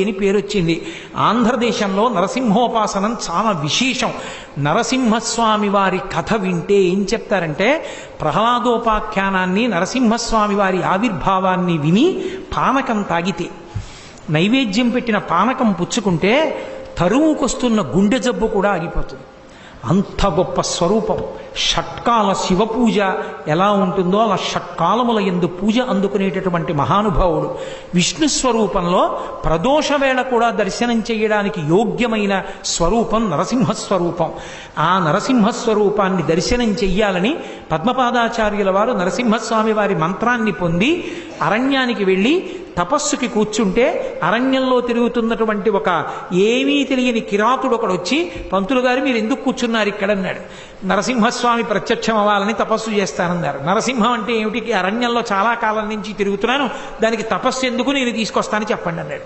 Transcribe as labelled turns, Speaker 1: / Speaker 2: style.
Speaker 1: అని పేరు వచ్చింది. ఆంధ్రదేశంలో నరసింహోపాసనం చాలా విశేషం. నరసింహస్వామి వారి కథ వింటే ఏం చెప్తారంటే ప్రహ్లాదోపాఖ్యానాన్ని నరసింహస్వామి వారి ఆవిర్భావాన్ని విని పానకం తాగితే నైవేద్యం పెట్టిన పానకం పుచ్చుకుంటే తరువుకొస్తున్న గుండె జబ్బు కూడా ఆగిపోతుంది. అంత గొప్ప స్వరూపం. షట్కాల శివ పూజ ఎలా ఉంటుందో అలా షట్కాలముల ఎందు పూజ అందుకునేటటువంటి మహానుభావుడు. విష్ణు స్వరూపంలో ప్రదోష వేళ కూడా దర్శనం చేయడానికి యోగ్యమైన స్వరూపం నరసింహ స్వరూపం ఆ నరసింహ స్వరూపాన్ని దర్శనం చెయ్యాలని పద్మపాదాచార్యుల వారు నరసింహస్వామి వారి మంత్రాన్ని పొంది అరణ్యానికి వెళ్ళి తపస్సుకి కూర్చుంటే అరణ్యంలో తిరుగుతున్నటువంటి ఒక ఏమీ తెలియని కిరాతుడు ఒకడు వచ్చి పంతులు గారు మీరు ఎందుకు కూర్చున్నారు ఇక్కడ? అన్నాడు. నరసింహస్వామి ప్రత్యక్షం అవ్వాలని తపస్సు చేస్తానన్నారు. నరసింహం అంటే ఏమిటి? అరణ్యంలో చాలా కాలం నుంచి తిరుగుతున్నాను. దానికి తపస్సు ఎందుకు నేను తీసుకొస్తానని చెప్పండి అన్నాడు.